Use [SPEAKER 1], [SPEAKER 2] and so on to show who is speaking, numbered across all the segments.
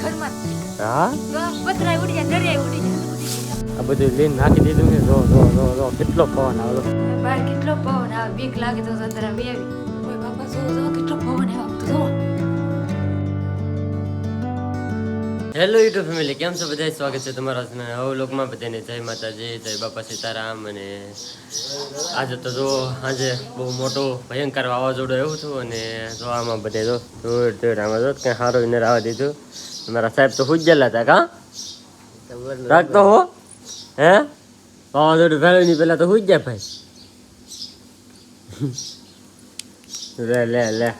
[SPEAKER 1] હા?
[SPEAKER 2] પતરાય ઉડી જાય દરિયાય ઉડી જાય
[SPEAKER 1] આ બધું લઈને નાખી દીધું ને જો જો જો જો કેટલો પવન આવ્યો
[SPEAKER 2] બહાર કેટલો પવન આવે બીક લાગે તો અંદર આવી આવી. ઓય બાપા જો જો કેટલો પવન આવે તો
[SPEAKER 1] હેલો યુટ્યુબ ફેમિલી કેમ છો બધા સ્વાગત છે તમારા હવે લોકમાં બધાને જય માતાજી જય બાપા સીતારામ અને આજે તો જો આજે બહુ મોટો ભયંકર વાવાઝોડું એવું હતું અને જો આમાં બધે જો ધૂળ ધૂળ આમાં જો કંઈ સારું એને રાવા દીધું. મારા સાહેબ તો હુજેલા હતા કા રાખતો હો હે વાવાઝોડું ફેરવી નહીં પેલા તો હુજ જાય ભાઈ લે લે લે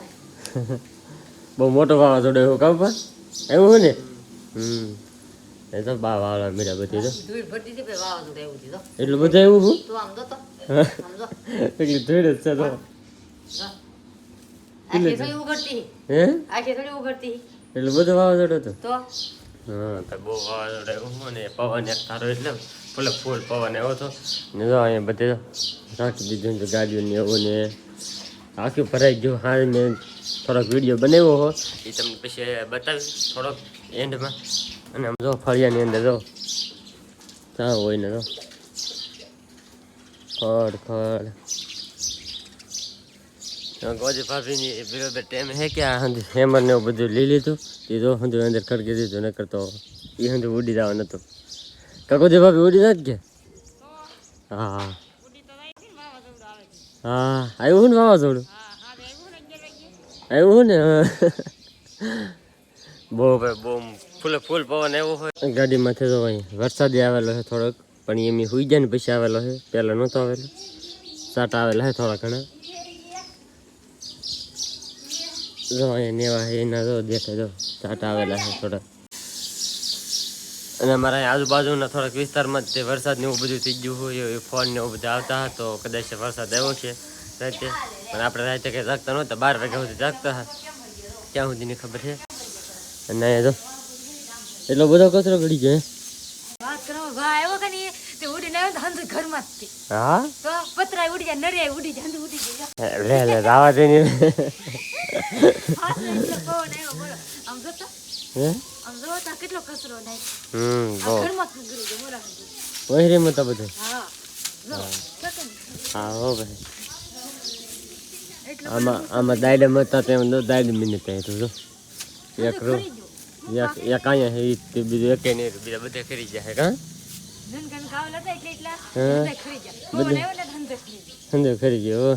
[SPEAKER 1] બહુ મોટો વાવાઝોડું એવું કામ પણ એવું ને હમ એ તો બા વાળા મીરા બધી તો એટલું બધું એવું હું એટલી ધૂળ જ છે તો હે
[SPEAKER 2] આખી થોડી ઉઘડતી
[SPEAKER 1] એટલું બધું વાવાઝોડું હતું.
[SPEAKER 2] તો?
[SPEAKER 1] હા તો બહુ વાવાઝોડું એવું હોય ને પવન એક સારો એટલે ફૂલે ફૂલ પવન એવો હતો. ને જો અહીંયા બધે રાખી દીધું ને ગાડીઓ ને એવું ને આખું ભરાઈ ગયું. હા મેં થોડોક વીડિયો બનાવ્યો હો એ તમને પછી બતાવીશ થોડોક એન્ડમાં. અને આમ જો ફળિયાની અંદર જો ત્યાં હોય ને જો. ખડ ખડ. ગોજી ભાભીની બરાબર ટાઈમ હે કે આ હંધી હેમર ને એવું બધું લઈ લીધું. એ જો હંધું અંદર ખડકી દીધું ન કરતો એ હંધું ઉડી જવા નતો. કાકોજી ભાભી ઉડી જાત કે? હા હા. હા આવ્યું ને વાવાઝોડું? આવ્યું ને? બહુ ભાઈ બહુ ફૂલે ફૂલ પવન એવો હોય. ગાડીમાંથી તો અહીં વરસાદી આવેલો છે થોડોક પણ એમ હુઈ જાય ને પછી આવેલો છે. પહેલાં નહોતો આવેલો. સાટ આવેલા છે થોડા ઘણા. જો અહીંયા નેવા છે એના જો, દેખાય જો સાટ આવેલા છે થોડા અને અમારા આજુબાજુના થોડાક વિસ્તારમાં તે વરસાદ ને એવું બધું થઈ ગયું હોય, એ ફોન ને એવું બધું આવતા તો કદાચ વરસાદ આવ્યો છે રાતે. પણ આપણે રાતે કંઈ જાગતા નહોતા, બાર વાગ્યા સુધી જાગતા હતા. ક્યાં સુધીની ખબર છે? અને જો, એટલો બધો કચરો ગળી ગયો હે?
[SPEAKER 2] વાત કરો ભાઈ આવ્યો કે નહીં આવ્યો તો હંધું ઘરમાં જ
[SPEAKER 1] હા?
[SPEAKER 2] તો પતરાય ઉડી જાય નરિયાય ઉડી જાય હંધું ઉડી જાય.
[SPEAKER 1] લે લે રાવા દે ને.
[SPEAKER 2] પવન આવ્યો બોલો. આમ જો આમ જો કેટલો કચરો નાખ્યો.
[SPEAKER 1] હમ બહુ.
[SPEAKER 2] ઘરમાં જ ગુગળી ગયો
[SPEAKER 1] વહેરીમાં તો બધું.
[SPEAKER 2] હા
[SPEAKER 1] હા. હો ભાઈ. આમાં આમાં દાયડે મતા તેમ દાયડે મિનિટ તો જો. એક રો એક એક અહીંયા તે બીજું એકે નહીં બીજા બધા કરી જાય હા.
[SPEAKER 2] હંધે ખરી ગયા.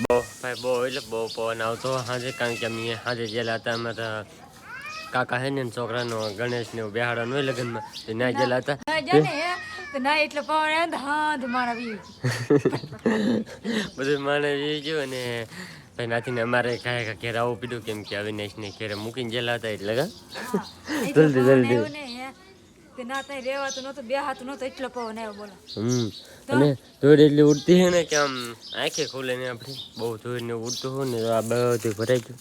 [SPEAKER 1] બહુ ભાઈ બહુ એટલે બહુ પવન આવતો હાજે કારણ કે અમે સાંજે ગયેલા હતા અમે તો કાકા હે ને છોકરાનો ગણેશ ને બેહાડવાનું હોય લગ્નમાં તો ના ગયેલા હતા. બધું માને ગયું અને ભાઈ નાથી અમારે કાંઈ કાંઈ ઘેર આવવું પીડ્યું કેમ કે અવિનાશ ને ઘેરે મૂકીને ગયેલા હતા એટલે જલ્દી જલ્દી.
[SPEAKER 2] તે ના તઈ રેવાતું નહોતું બે હાથ નહોતું એટલો પવન આવ્યો બોલો.
[SPEAKER 1] હમ અને ધૂળ એટલી ઉડતી છે ને કે આમ આંખે ખુલે ને આપણી બહુ ધૂળ ને ઉડતું હોય ને આ બધું ભરાઈ ગયું.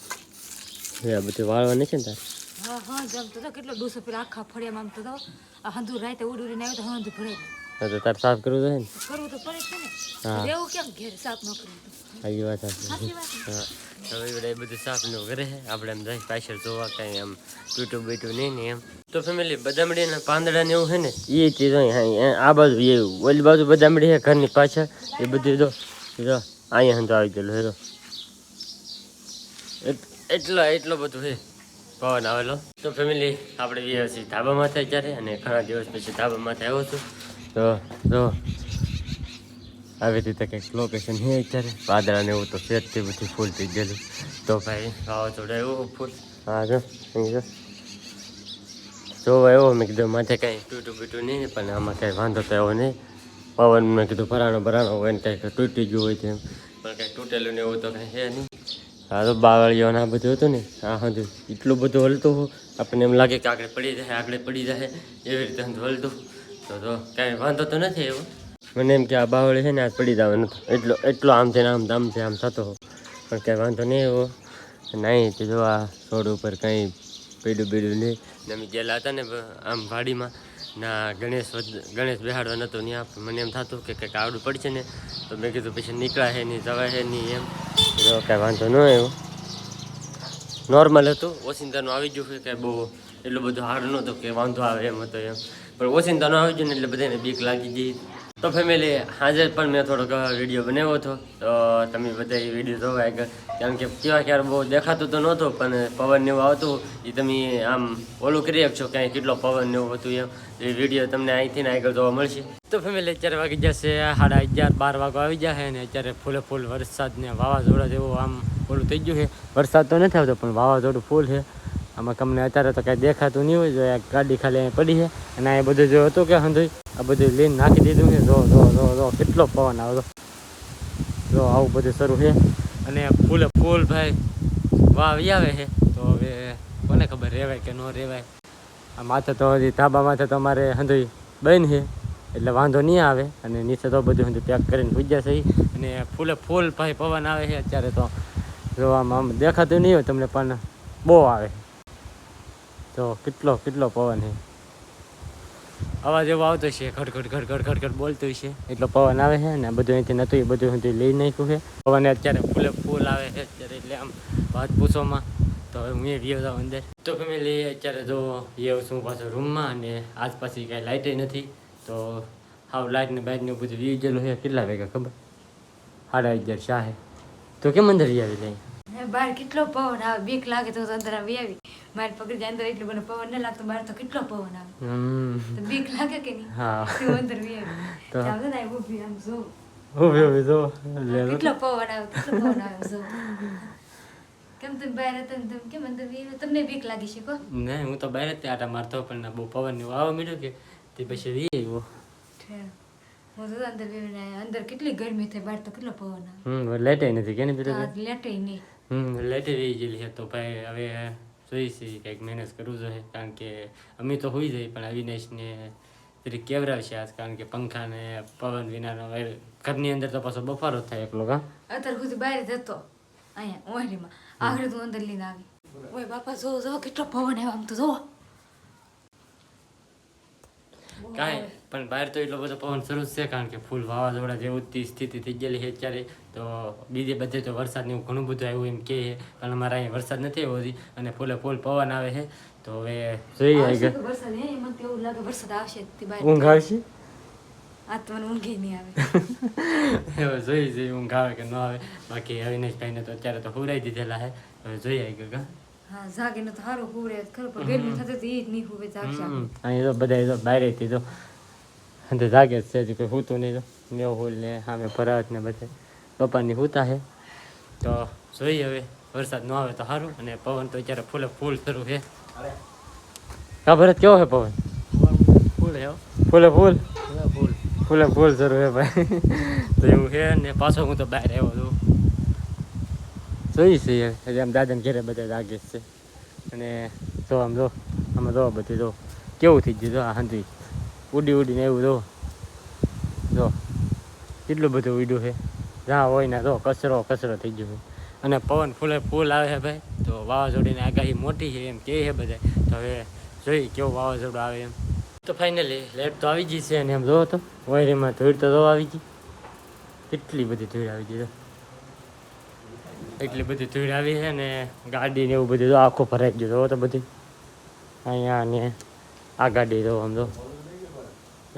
[SPEAKER 1] આ બધું વાળવાની છે ને તારે?
[SPEAKER 2] હા હા જમતો તો કેટલો ડૂસો પેલા આખા ફળિયામાં આમ તો આ રાતે ઉડી ઉડીને આવ્યો તો હંધુ ભરાઈ ગયું.
[SPEAKER 1] તો તારે સાફ કરવું જોઈએ ને?
[SPEAKER 2] કરવું તો પડે છે ને. રેવું કેમ ઘેર સાફ ન કરવું તો?
[SPEAKER 1] આ વાત સાચી
[SPEAKER 2] સાચી વાત ને?
[SPEAKER 1] હા. હવે એ એમ જોવા કાંઈ બીટું નહીં એમ. તો ફેમિલી બદામડીના પાંદડા ને એવું છે ને એ ચીજ આ બાજુ એ બાજુ બદામડી છે ઘરની પાછળ. એ બધું અહીંયા હંધો આવી ગયેલો એટલો એટલો બધો છે, પવન આવેલો. તો ફેમિલી આપણે વ્યવસ્થિત ધાબામાં થાય ત્યારે અને ઘણા દિવસ પછી ધાબામાં આવ્યો છું. તો આવી રીતે કંઈક લોકેશન છે અત્યારે. વાદળા ને એવું તો ફેરથી બધું ફૂલ થઈ ગયેલું. તો ભાઈ વાવાઝોડા એવું ફૂલ હા જો જોવા એવો મેં કીધું માથે કાંઈ તૂટું બીટું નહીં પણ આમાં કાંઈ વાંધો તો એવો નહીં. પવન મેં કીધું ભરાણો ભરાણો હોય ને કાંઈક તૂટી ગયું હોય તેમ. પણ કાંઈ તૂટેલું ને એવું તો કાંઈ છે નહીં. હા તો બાવળીઓ ને આ બધું હતું ને આ હા એટલું બધું હલતું આપણને એમ લાગે કે આગળ પડી જાય આગળ પડી જાય એવી રીતે હલતું. તો તો કાંઈ વાંધો તો નથી એવો મને એમ કે આ બાવળી છે ને આ પડી જવાનું એટલો એટલો આમ છે ને આમ આમ છે આમ થતો પણ કાંઈ વાંધો નહીં એવો. નહીં, તે જો આ રોડ ઉપર કંઈ પીડું બીડું નહીં. અમે ગયેલા હતા ને આમ વાડીમાં. ના ગણેશ ગણેશ બેહાડવા નતો ત્યાં. મને એમ થતું કે કંઈક આવડું પડશે ને. તો મેં કીધું પછી નીકળ્યા છે નહીં, જવાય છે નહીં એમ. જો કાંઈ વાંધો ન આવ્યો. નોર્મલ હતું. ઓસિંતાનું આવી ગયું કાંઈ બહુ
[SPEAKER 3] એટલું બધું હાર્ડ નહોતું કે વાંધો આવે એમ હતો એમ. પણ ઓછીને આવી ગયું ને એટલે બધાને બીક લાગી ગઈ. તો ફેમિલી આજે પણ મેં થોડોક વીડિયો બનાવ્યો હતો. તો તમે બધા એ વીડિયો જોવા આગળ કારણ કે કેવા ક્યારે બહુ દેખાતું તો નહોતું, પણ પવન એવું આવતું એ તમે આમ ઓલું કરી શકશો કે કેટલો પવન એવું હતું એમ. એ વીડિયો તમને અહીંથી આગળ જોવા મળશે. તો ફેમિલી અત્યારે વાગી જશે સાડા અગિયાર, બાર વાગો આવી જશે અને અત્યારે ફૂલે ફૂલ વરસાદ ને વાવાઝોડા જેવું આમ ઓલું થઈ ગયું છે. વરસાદ તો નથી આવતો, પણ વાવાઝોડું ફૂલ છે. આમાં તમને અત્યારે તો કાંઈ દેખાતું નહીં હોય, જો આ ગાડી ખાલી અહીં પડી છે. અને આ બધું જો હતું કે હંધુઈ, આ બધું લઈને નાખી દીધું છે. જો જો જો જો, કેટલો પવન આવતો જો. આવું બધું શરૂ છે. અને ફૂલે ફૂલ ભાઈ, વાવ આવે છે. તો હવે કોને ખબર રહેવાય કે ન રહેવાય આ માથે તો હજી ધાબા માથે તો અમારે હંધુઈ બન છે. એટલે વાંધો નહીં આવે. અને નીચે તો બધું હંધું પેક કરીને પૂજ્યા છે. અને ફૂલે ફૂલ ભાઈ પવન આવે છે. અત્યારે તો જો આમ આમ દેખાતું નહીં હોય તમને, પણ બહુ આવે. તો કેટલો કેટલો પવન છે? અવાજ એવો આવતો છે ખડખડ ખડખડ ખડખડ બોલતું છે. એટલો પવન આવે છે ને બધું અહીંથી નતું એ બધું અહીંથી લઈ નાખ્યું છે. પવન અત્યારે ફૂલે ફૂલ આવે છે અત્યારે એટલે આમ વાત પૂછોમાં. તો હવે હું એ ગયો જાઉં અંદર. તો ફેમિલી અત્યારે જો એ છું પાછો રૂમમાં અને આસપાસ કાંઈ લાઇટે નથી. તો હાવ લાઇટ ને બાઇટ બધું વી ગયેલું છે. કેટલા વાગ્યા ખબર? સાડા અગિયાર શાહે. તો કેમ અંદર આવી
[SPEAKER 2] ને બહાર કેટલો પવન આવે? બીક લાગે તો અંદર આવી આવી. મારી પકડી અંદર એટલું બધું પવન ન લાગતો બહાર તો કેટલો પવન આવે. તો બીક લાગે કે નહીં?
[SPEAKER 3] હા.
[SPEAKER 2] તો અંદર વી આવી.
[SPEAKER 3] તો
[SPEAKER 2] આવતો ને ઊભી આમ જો.
[SPEAKER 3] ઊભી ઊભી જો.
[SPEAKER 2] કેટલો પવન આવે કેટલો પવન આવે જો. કેમ તમે બહાર હતા ને તમે કેમ અંદર વી તમને બીક લાગી છે ને
[SPEAKER 3] નહીં હું તો બહાર જ આટા મારતો પણ બહુ પવન ને આવવા મળ્યો કે તે પછી વી આવ્યો.
[SPEAKER 2] હું તો અંદર વી અંદર કેટલી ગરમી થઈ બહાર તો કેટલો પવન આવે.
[SPEAKER 3] હમ લેટે નથી કેની બીજું
[SPEAKER 2] લેટે નહીં.
[SPEAKER 3] હમ લેટે વી ગયેલી છે. તો ભાઈ હવે જોઈશી કંઈક મહેનત કરવું જોઈએ કારણ કે અમે તો હોઈ જઈએ પણ અવિનાશને તરી કેવરાવશે આજ કારણ કે પંખા ને પવન વિનાનો હવે ઘરની અંદર તો પાછો બફારો થાય એકલો કા?
[SPEAKER 2] અત્યારે સુધી બહાર જતો અહીંયા ઓહરીમાં આગળ તું અંદર લઈને આવી. ઓય બાપા જો જો કેટલો પવન આવ્યો આમ તો જો.
[SPEAKER 3] કાંઈ પણ બહાર તો એટલો બધો પવન શરૂ જ છે કારણ કે ફૂલ વાવાઝોડા જેવું જ સ્થિતિ થઈ ગયેલી છે અત્યારે. તો બીજે બધે તો વરસાદ ને એવું ઘણું બધું આવ્યું એમ કે કારણ પણ અમારા અહીંયા વરસાદ નથી આવ્યો હજી અને ફૂલે ફૂલ પવન આવે છે. તો હવે જોઈએ
[SPEAKER 2] આવી
[SPEAKER 3] આગળ.
[SPEAKER 2] તો વરસાદ હે મને તો એવું લાગે વરસાદ આવશે જ તે બહાર.
[SPEAKER 3] ઊંઘ આવશે? જોઈ જઈએ ઊંઘ આવે કે ન આવે. બાકી અવિનાશભાઈને તો અત્યારે તો હુરાઈ દીધેલા છે. હવે જોઈએ આગળ કા
[SPEAKER 2] હા જાગે ને તો હુરે ખરું પણ ગરમી થતી તો એ જ નહીં હુવે જાગશે
[SPEAKER 3] અહીં તો બધા તો બહારેથી તો અંદર જાગે જ છે હજી કોઈ સૂતું નહીં તો મેહુલ હુલ ને સામે ભરાત ને બધે. પપ્પાની સૂતા છે તો જોઈએ હવે વરસાદ ન આવે તો સારું અને પવન તો અત્યારે ફૂલે ફૂલ શરૂ છે હા ભરત કેવો છે પવન?
[SPEAKER 4] ફૂલ હે
[SPEAKER 3] ફૂલે ફૂલ?
[SPEAKER 4] ફૂલ
[SPEAKER 3] ફૂલે. ફૂલ શરૂ છે ભાઈ. તો એવું છે ને પાછો હું તો બહાર આવ્યો છું. જોઈ છીએ એટલે આમ દાદાને ઘેરે બધા લાગે જ છે. અને જો આમ જો, આમાં જો બધું જો, કેવું થઈ ગયું જો આ હાંધી. ઉડી ઉડીને એવું જો જો, કેટલું બધું ઉડ્યું છે. જ્યાં હોય ને જો કચરો કચરો થઈ ગયો અને પવન ફૂલે, ફૂલ આવે છે ભાઈ. તો વાવાઝોડીની આગાહી મોટી છે એમ કહે છે બધા. તો હવે જોઈ કેવું વાવાઝોડું આવે એમ. તો ફાઇનલી લેટ તો આવી ગઈ છે અને એમ જોવો તો, વાયરીમાં ધૂળ તો જો આવી ગઈ. કેટલી બધી ધૂળ આવી ગઈ જો એટલી બધી ધૂળ આવી છે ને ગાડી ને એવું બધું તો આખું ભરાઈ ગયું તો બધી. અહીંયા ને આ ગાડી જોવો આમ તો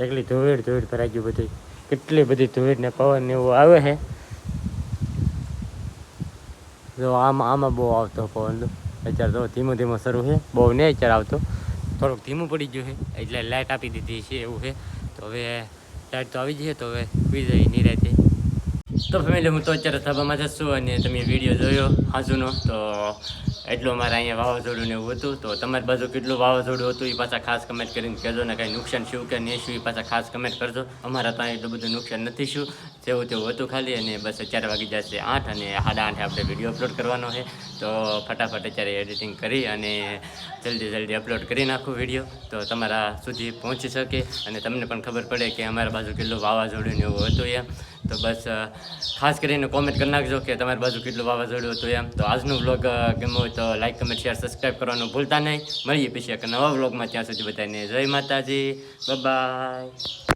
[SPEAKER 3] એકલી ધૂળ ધૂળ ભરાઈ ગયું બધી. કેટલી બધી ધૂળ ને પવન ને એવું આવે છે. જો આમાં આમાં બહુ આવતો પવન તો. અત્યારે તો ધીમો ધીમો શરૂ છે. બહુ નહીં અત્યારે આવતો. થોડુંક ધીમું પડી ગયું છે, એટલે લાઇટ આપી દીધી છે એવું છે. તો હવે લાઇટ તો આવી જશે, તો હવે સુઈ જાય નિરાતે તો ફેમિલી હું તો અત્યારે સભામાં જ છું અને તમે વીડિયો જોયો હાજુનો. તો એટલું અમારે અહીંયા વાવાઝોડું ને એવું હતું, તો તમારી બાજુ કેટલું વાવાઝોડું હતું એ પાછા ખાસ કમેન્ટ કરીને કહેજો ને કાંઈ નુકસાન શું કે નહીં શું એ પાછા ખાસ કમેન્ટ કરજો. અમારા ત્યાં એટલું બધું નુકસાન નથી શું જેવું તેવું હતું ખાલી અને બસ અત્યારે વાગી જશે આઠ અને સાડા આઠે આપણે વીડિયો અપલોડ કરવાનો છે. તો ફટાફટ અત્યારે એડિટિંગ કરી અને જલ્દી જલ્દી અપલોડ કરી નાખું વીડિયો તો તમારા સુધી પહોંચી શકે અને તમને પણ ખબર પડે કે અમારા બાજુ કેટલું વાવાઝોડું ને એવું હતું એમ. તો બસ ખાસ કરીને કોમેન્ટ કરી નાખજો કે તમારી બાજુ કેટલું વાવાઝોડું હતું એમ. તો આજનું બ્લોગ ગમો તો લાઈક કમેન્ટ શેર સબસ્ક્રાઈબ કરવાનું ભૂલતા નહીં. મળીએ પછી એક નવા વ્લોગમાં ત્યાં સુધી બધાને જય માતાજી. બાય